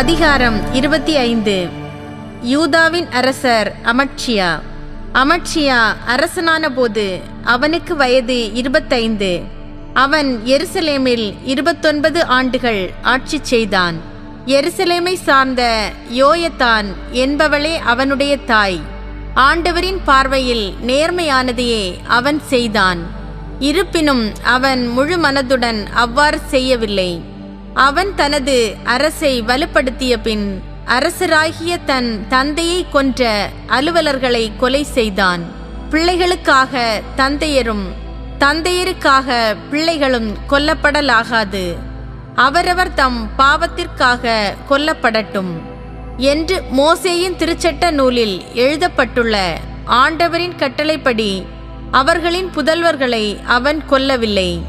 அதிகாரம் இருபத்தி ஐந்து. யூதாவின் அரசர் அமட்சியா. அமட்சியா அரசனான போது அவனுக்கு வயது இருபத்தைந்து. அவன் எருசலேமில் இருபத்தொன்பது ஆண்டுகள் ஆட்சி செய்தான். எருசலேமை சார்ந்த யோயத்தான் என்பவளே அவனுடைய தாய். ஆண்டவரின் பார்வையில் நேர்மையானதையே அவன் செய்தான். இருப்பினும் அவன் முழு மனதுடன் அவ்வாறு செய்யவில்லை. அவன் தனது அரசை வலுப்படுத்திய பின் அரசராகிய தன் தந்தையை கொன்ற அலுவலர்களை கொலை செய்தான். பிள்ளைகளுக்காக தந்தையரும் தந்தையருக்காக பிள்ளைகளும் கொல்லப்படலாகாது. அவரவர் தம் பாவத்திற்காக கொல்லப்படட்டும் என்று மோசேயின் திருச்சட்ட நூலில் எழுதப்பட்டுள்ள ஆண்டவரின் கட்டளைப்படி அவர்களின் புதல்வர்களை அவன் கொல்லவில்லை.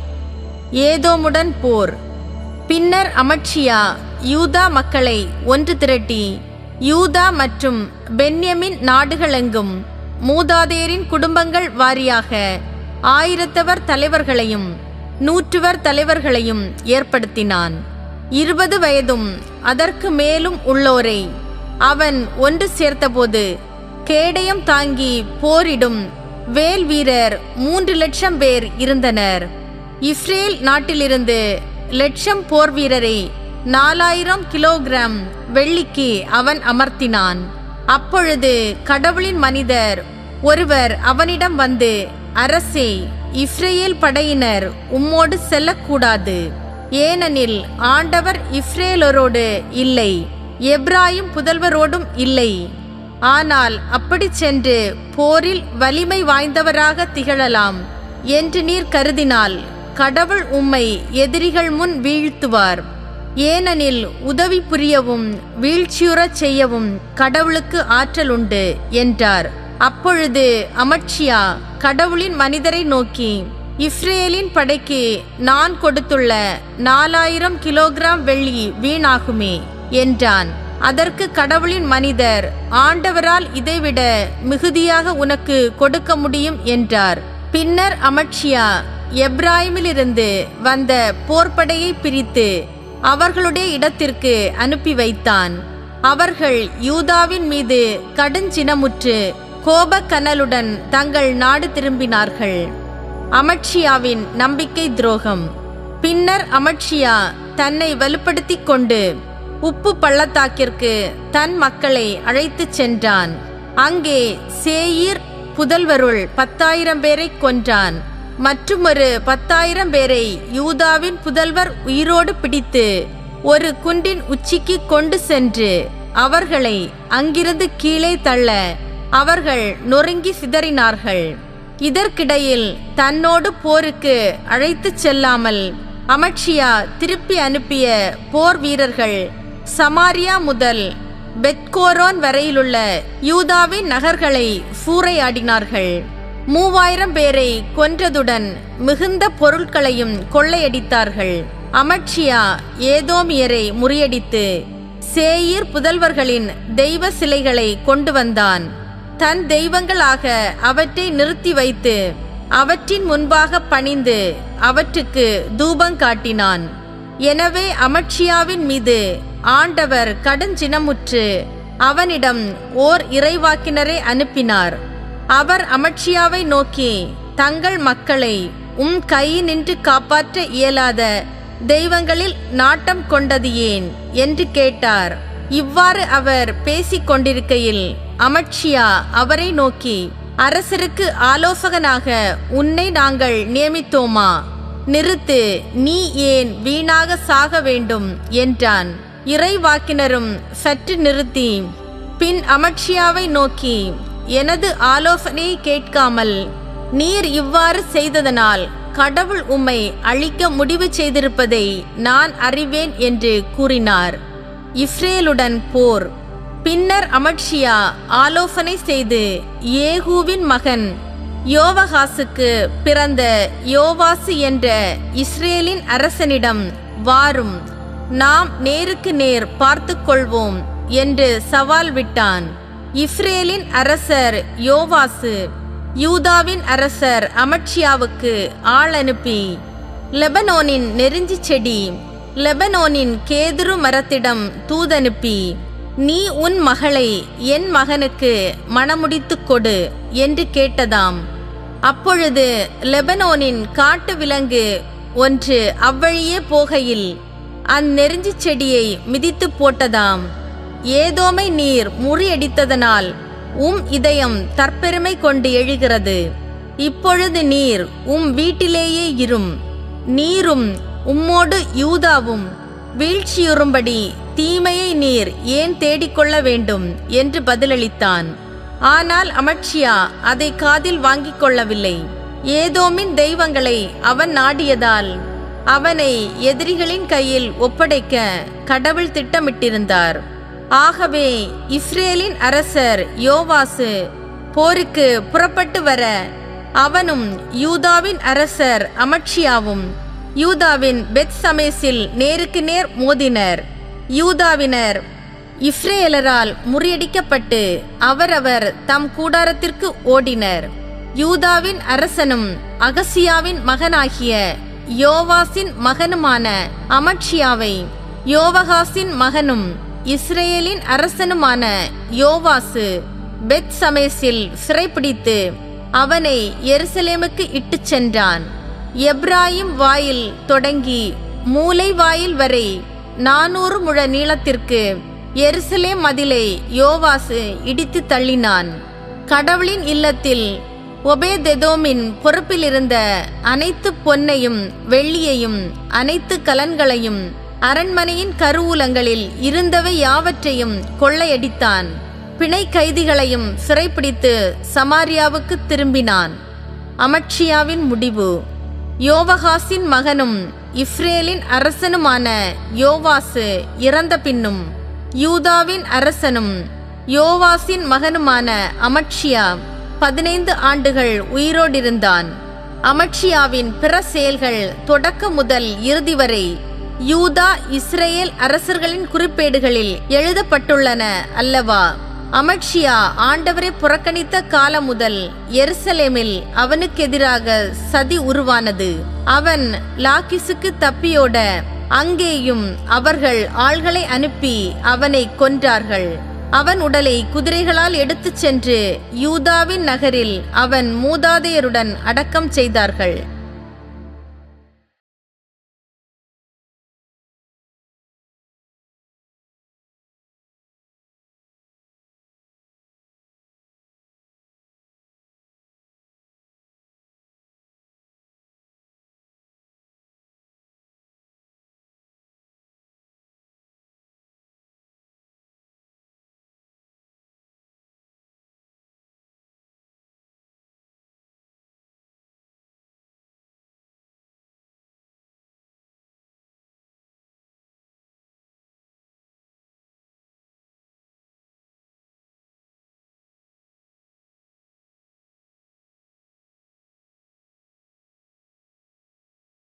ஏதோமுடன் போர் பின்னர் அமட்சியா யூதா மக்களை ஒன்று திரட்டி யூதா மற்றும் பென்யமின் நாடுகளெங்கும் மூதாதையரின் குடும்பங்கள் வாரியாக ஆயிரத்தவர் தலைவர்களையும் நூற்றுவர் தலைவர்களையும் ஏற்படுத்தினான். இருபது வயதும் அதற்கு மேலும் உள்ளோரை அவன் ஒன்று சேர்த்தபோது கேடயம் தாங்கி போரிடும் வேல் வீரர் மூன்று லட்சம் பேர் இருந்தனர். இஸ்ரேல் நாட்டிலிருந்து லட்சம் போர் வீரரை நாலாயிரம் கிலோகிராம் வெள்ளிக்கு அவன் அமர்த்தினான். அப்பொழுது கடவுளின் மனிதர் ஒருவர் அவனிடம் வந்து அரசே இஸ்ரேல் படையினர் உம்மோடு செல்லக்கூடாது. ஏனெனில் ஆண்டவர் இஸ்ரேலரோடு இல்லை எப்ராயும் புதல்வரோடும் இல்லை. ஆனால் அப்படி சென்று போரில் வலிமை வாய்ந்தவராக திகழலாம் என்று நீர் கருதினால். கடவுள் உம்மை எதிரிகள் முன் வீழ்த்துவார். ஏனெனில் உதவி புரியவும் வீழ்ச்சியுறச் செய்யவும் கடவுளுக்கு ஆற்றல் உண்டு என்றார். அப்பொழுது அமட்சியா கடவுளின் மனிதரை நோக்கி இஸ்ரேலின் படைக்கு நான் கொடுத்துள்ள நாலாயிரம் கிலோகிராம் வெள்ளி வீணாகுமே என்றான். அதற்கு கடவுளின் மனிதர் ஆண்டவரால் இதைவிட மிகுதியாக உனக்கு கொடுக்க முடியும் என்றார். பின்னர் அமட்சியா எப்ராயிமிலிருந்து வந்த போர்ப்படையை பிரித்து அவர்களுடைய இடத்திற்கு அனுப்பி வைத்தான். அவர்கள் யூதாவின் மீது கடுஞ்சினமுற்று கோபக்கனலுடன் தங்கள் நாடு திரும்பினார்கள். அமட்சியாவின் நம்பிக்கை துரோகம். பின்னர் அமட்சியா தன்னை வலுப்படுத்திக் கொண்டு உப்பு பள்ளத்தாக்கிற்கு தன் மக்களை அழைத்துச் சென்றான். அங்கே சேயிர் புதல்வருள் பத்தாயிரம் பேரை கொன்றான். மற்றுமொரு பத்தாயிரம் பேரை யூதாவின் புதல்வர் உயிரோடு பிடித்து ஒரு குன்றின் உச்சிக்கு கொண்டு சென்று அவர்களை அங்கிருந்து கீழே தள்ள அவர்கள் நொறுங்கி சிதறினார்கள். இதற்கிடையில் தன்னோடு போருக்கு அழைத்துச் செல்லாமல் அமட்சியா திருப்பி அனுப்பிய போர் வீரர்கள் சமாரியா முதல் பெத்கோரோன் வரையிலுள்ள யூதாவின் நகர்களை சூறையாடினார்கள். மூவாயிரம் பேரை கொன்றதுடன் மிகுந்த பொருட்களையும் கொள்ளையடித்தார்கள். அமட்சியா ஏதோமியரை முறியடித்து சேயீர் புதல்வர்களின் தெய்வ சிலைகளை கொண்டு வந்தான். தன் தெய்வங்களாக அவற்றை நிறுத்தி வைத்து அவற்றின் முன்பாக பணிந்து அவற்றுக்கு தூபம் காட்டினான். எனவே அமட்சியாவின் மீது ஆண்டவர் கடுஞ்சினமுற்று அவனிடம் ஓர் இறைவாக்கினரை அனுப்பினார். அவர் அமட்சியாவை நோக்கி தங்கள் மக்களை உம் கையினின்று காப்பாற்ற இயலாத தெய்வங்களில் நாட்டம் கொண்டது ஏன்? என்று கேட்டார். இவ்வாறு அவர் பேசிக் கொண்டிருக்கையில் அமட்சியா அவரை நோக்கி அரசருக்கு ஆலோசகனாக உன்னை நாங்கள் நியமித்தோமா? நிறுத்து நீ ஏன் வீணாக சாக வேண்டும்? என்றான். இறைவாக்கினரும் சற்று நிறுத்தி பின் அமட்சியாவை நோக்கி எனது ஆலோசனையை கேட்காமல் நீர் இவ்வாறு செய்ததனால் கடவுள் உம்மை அழிக்க முடிவு செய்திருப்பதை நான் அறிவேன் என்று கூறினார். இஸ்ரேலுடன் போர். பின்னர் அமட்சியா ஆலோசனை செய்து ஏகூவின் மகன் யோவகாசுக்கு பிறந்த யோவாசு என்ற இஸ்ரேலின் அரசனிடம் வாரும் நாம் நேருக்கு நேர் பார்த்து கொள்வோம் என்று சவால் விட்டான். இஸ்ரேலின் அரசர் யோவாசு யூதாவின் அரசர் அமட்சியாவுக்கு ஆள் அனுப்பி லெபனோனின் நெருஞ்சி செடி லெபனோனின் கேதுரு மரத்திடம் தூதனுப்பி நீ உன் மகளை என் மகனுக்கு மணமுடித்துக் கொடு என்று கேட்டதாம். அப்பொழுது லெபனோனின் காட்டு விலங்கு ஒன்று அவ்வழியே போகையில் அந்நெருஞ்சிச் செடியை மிதித்து போட்டதாம். ஏதோமை நீர் முறியடித்ததனால் உம் இதயம் தற்பெருமை கொண்டு எழுகிறது. இப்பொழுது நீர் உம் வீட்டிலேயே இரும். நீரும் உம்மோடு யூதாவும் வீழ்ச்சியுறும்படி தீமையை நீர் ஏன் தேடிக்கொள்ள வேண்டும் என்று பதிலளித்தான். ஆனால் அமட்சியா அதை காதில் வாங்கிக் கொள்ளவில்லை. ஏதோமின் தெய்வங்களை அவன் நாடியதால் அவனை எதிரிகளின் கையில் ஒப்படைக்க கடவுள் திட்டமிட்டிருந்தார். ஆகவே இஸ்ரேலின் அரசர் யோவாசு போருக்கு புறப்பட்டு வர அவனும் யூதாவின் அரசர் அமட்சியாவும் யூதாவின் பெத் சமேசில் நேருக்கு நேர் மோதினர். யூதாவினர் இஸ்ரேலரால் முறியடிக்கப்பட்டு அவரவர் தம் கூடாரத்திற்கு ஓடினர். யூதாவின் அரசனும் அகசியாவின் மகனாகிய யோவாசின் மகனுமான அமட்சியாவை யோவகாசின் மகனும் இஸ்ரேலின் அரசனுமான யோவாசு பெத் சமேசில் சிறைப்பிடித்து அவனை எருசலேமுக்கு இட்டுச் சென்றான். எப்ராயிம் வாயில் தொடங்கி மூலை வாயில் வரை நானூறு முழ நீளத்திற்கு எருசலேம் மதிலை யோவாசு இடித்து தள்ளினான். கடவுளின் இல்லத்தில் ஒபேதெதோமின் பொறுப்பிலிருந்த அனைத்து பொன்னையும் வெள்ளியையும் அனைத்து கலன்களையும் அரண்மனையின் கருவூலங்களில் இருந்தவை யாவற்றையும் கொள்ளையடித்தான். பிணை கைதிகளையும் சிறைப்பிடித்து சமாரியாவுக்கு திரும்பினான். அமட்சியாவின் முடிவு. யோவகாசின் மகனும் இஸ்ரேலின் அரசனுமான யோவாசு இறந்த பின்னும் யூதாவின் அரசனும் யோவாசின் மகனுமான அமட்சியா பதினைந்து ஆண்டுகள் உயிரோடிருந்தான். அமட்சியாவின் பிற செயல்கள் தொடக்க முதல் இறுதி வரை யூதா இஸ்ரேல் அரசர்களின் குறிப்பேடுகளில் எழுதப்பட்டுள்ளன அல்லவா? அமட்சியா ஆண்டவரை புறக்கணித்த காலம் முதல் எருசலேமில் அவனுக்கு எதிராக சதி உருவானது. அவன் லாக்கிசுக்கு தப்பியோட அங்கேயும் அவர்கள் ஆள்களை அனுப்பி அவனை கொன்றார்கள். அவன் உடலை குதிரைகளால் எடுத்துச் சென்று யூதாவின் நகரில் அவன் மூதாதையருடன் அடக்கம் செய்தார்கள்.